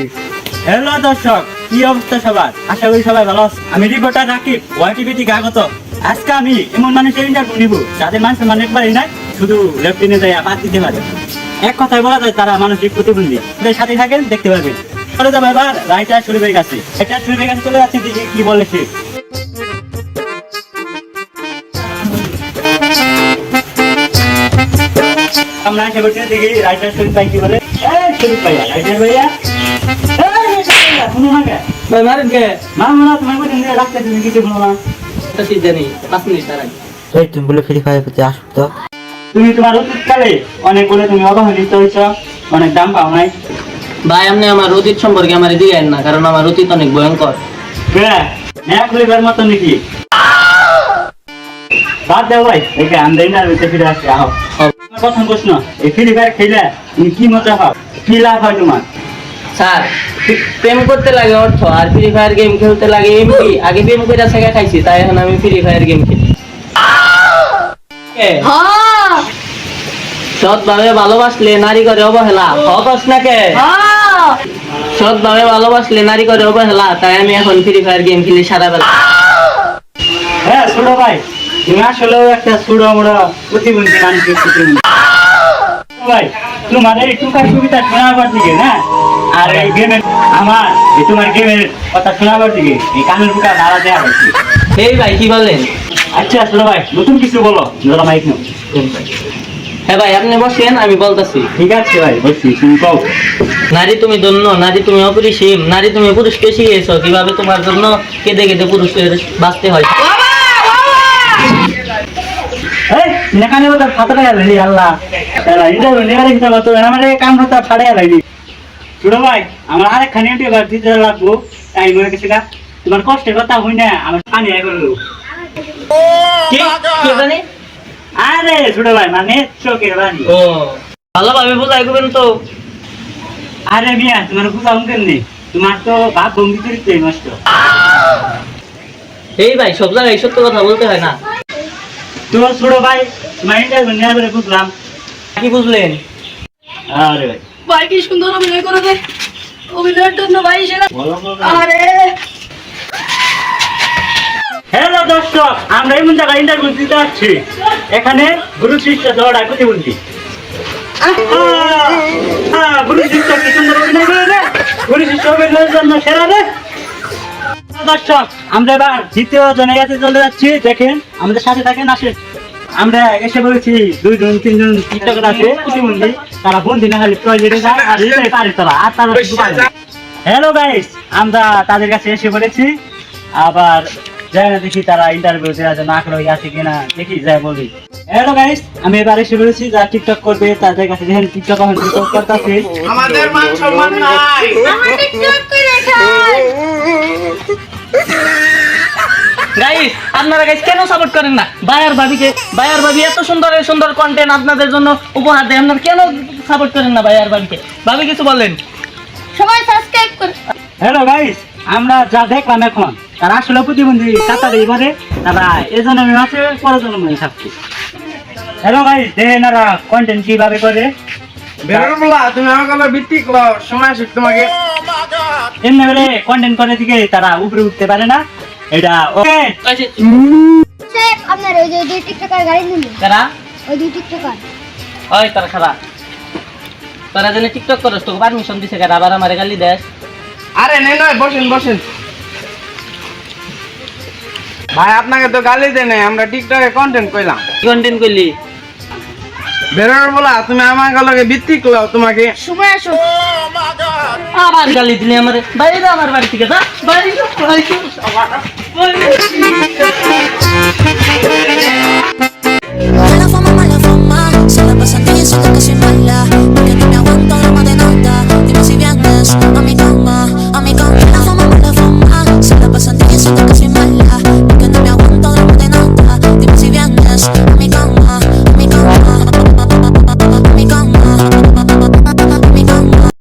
যাচ্ছি হ্যালো দর্শক কি অবস্থা সবার? আশা করি সবাই ভালো আছে আমি রিপোর্টার রাকিব ওয়াইটিভি থেকে আগত। আজকে আমি এমন মানুষের ইন্টারভিউ নিব যাদের মানুষের মানে একবারই নাই শুধু লেফটিনে যায় বাদ দিতে পারে। এক কথায় বলা যায় তারা মানসিক প্রতিবন্ধী। ওদের সাথে থাকেন দেখতে পারবেন। চলে যাব এবার রাইটার শরীফের কাছে এটা শরীফের কাছে চলে যাচ্ছি দেখি কি বলে সে আমরা এসে বলছি দেখি রাইটার শরীফ ভাই কি বলে। শরীফ ভাইয়া রাইটার ভাইয়া, শুনো না কে? ভাই মারেন কে? মা মনে তোমার কোথায় নিয়ে রাখতে তুমি কিছু বলো না। তো ঠিক জানি? পাঁচ মিনিট তার এই তুমি বলে ফ্রি ফায়ার প্রতি আসক্ত তুমি তোমার অতীতকালে অনেক বলে তুমি অবহেলিত হয়েছ অনেক দাম পাও নাই। ভাই আপনি আমার অতীত সম্পর্কে আমার এদিকে না কারণ আমার অতীত অনেক ভয়ঙ্কর। হ্যাঁ লইবার মতো নাকি? বাদ দাও ভাই একে আমরা ইন্টারভিউতে ফিরে আসছি আহ। প্রথম প্রশ্ন এই ফ্রি ফায়ার খেলে তুমি কি মজা পাও? কি লাভ হয় তোমার? স্যার প্রেম করতে লাগে অর্থ আর ফ্রি ফায়ার গেম খেলতে লাগে এমপি আগে প্রেম করে শেখা খাইছি তাই এখন আমি ফ্রি ফায়ার গেম খেলি। সৎভাবে ভালোবাসলে নারী করে অবহেলা হকস না কে? সৎভাবে ভালোবাসলে নারী করে অবহেলা তাই আমি এখন ফ্রি ফায়ার গেম খেলি সারা বেলা হ্যাঁ ছোট ভাই তুমি আসলেও একটা ছোট মোড়া প্রতিবন্ধী মানুষের প্রতিবন্ধী ভাই টুকার কবিতা শোনাবার দিকে না? আর এই গেমের আমার তোমার গেমের কথা শোনাবার দিকে এই কানের বুকা নাড়া দেওয়া হয়েছে এই ভাই কি বলেন আচ্ছা ছোট ভাই নতুন কিছু বলো ধরো মাইক নাও। হ্যাঁ ভাই আপনি বসেন আমি বলতেছি। ঠিক আছে ভাই বলছি তুমি কও। নারী তুমি ধন্য নারী তুমি অপরিসীম নারী তুমি পুরুষকে শিখিয়েছো কীভাবে তোমার জন্য কেঁদে কেঁদে পুরুষের বাঁচতে হয় এই নেকানে ওটা ফাটাটা গেল রে আল্লাহ। নেকারে কিতা আমার কাম হতা ফাড়ে গেল ছোট ভাই আমার আরেক খানি উঠে এবার দিতে লাগবো তাই মনে। তোমার কষ্টের কথা হই না আমার পানি আয় করল। আরে ছোট ভাই মানে চোখের বাণী ও ভালোভাবে বোঝাই করবেন তো। আরে মিয়া তোমার বুঝা মুখের নেই তোমার তো ভাব ভঙ্গি চরিত্র নষ্ট। এই ভাই সব জায়গায় সত্য কথা বলতে হয় না। তোমার ছোট ভাই তোমার ইন্টারভিউ নেওয়ার পরে বুঝলাম। কি বুঝলেন? আরে ভাই। ভাই কি সুন্দর অভিনয় করে দে। অভিনয়ের জন্য ভাই সেরা। আরে। হ্যালো দর্শক আমরা এমন জায়গায় ইন্টারভিউ দিতে আসছি। এখানে গুরু শিষ্য প্রতিবন্ধী আহ, আহ, গুরু শিষ্য কি সুন্দর অভিনয় করে রে গুরু শিষ্য অভিনয়ের জন্য সেরা রে। দর্শক আমরা এবার দ্বিতীয় জনের কাছে চলে যাচ্ছি। দেখেন আমাদের সাথে থাকেন আসেন। আমরা এসে বলেছি দুইজন তিনজন টিকটকার আছে প্রতিবন্ধী তারা বন্ধু না খালি প্রয়োজনে যায় আর পারে তারা আর তারা হ্যালো গাইস আমরা তাদের কাছে এসে বলেছি। আবার যাই না দেখি তারা ইন্টারভিউ দেওয়ার জন্য আগ্রহী আছে কিনা। দেখি যাই বলি। হ্যালো গাইস আমি এবার এসে বলেছি যারা টিকটক করবে তাদের কাছে দেখেন টিকটক এখন টিকটক করতেছে। আমাদের মান সম্মান নাই। আমার টিকটক করে খায় গাইস আপনারা গাইস কেন সাপোর্ট করেন না? বায়ার ভাবিকে। বায়ার ভাবি এত সুন্দর সুন্দর কন্টেন্ট আপনাদের জন্য উপহার দেয়। আপনারা কেন সাপোর্ট করেন না বায়ার ভাবিকে? ভাবি কিছু বলেন। সবাই সাবস্ক্রাইব করে হ্যালো গাইস আমরা যা দেখলাম এখন তারা আসলে প্রতিবন্ধী কাতারে এবারে তারা এই জন্মে আছে পরজন্মে থাকছে। হ্যালো গাইস দেখেন এরা কন্টেন্ট কীভাবে করে। বেরোর বলা তুমি আমাকে বলো ভিত্তি করো সময় আসুক তোমাকে। এমনি কন্টেন্ট করে দিকে তারা উপরে উঠতে পারে না। এটা ওকে শেখ আপনার ওই যে দুই টিকটকার গাড়ি নিল তারা? ওই দুই টিকটকার। ওই তারা খারাপ তারা যেন টিকটক করস তোকে পারমিশন দিছে কার আবার আমার গালি দেশ আরে নেই নয় বসেন বসেন। ভাই আপনাকে তো গালি দেয় নাই আমরা টিকটকে কন্টেন্ট কইলাম। কন্টেন্ট করলি বেরোর বলা তুমি আমার লগে বৃত্তি করো তোমাকে। সময় আসো। আবার গালি দিলে আমার। বাইরে আমার বাড়ি থেকে বাইরে যা।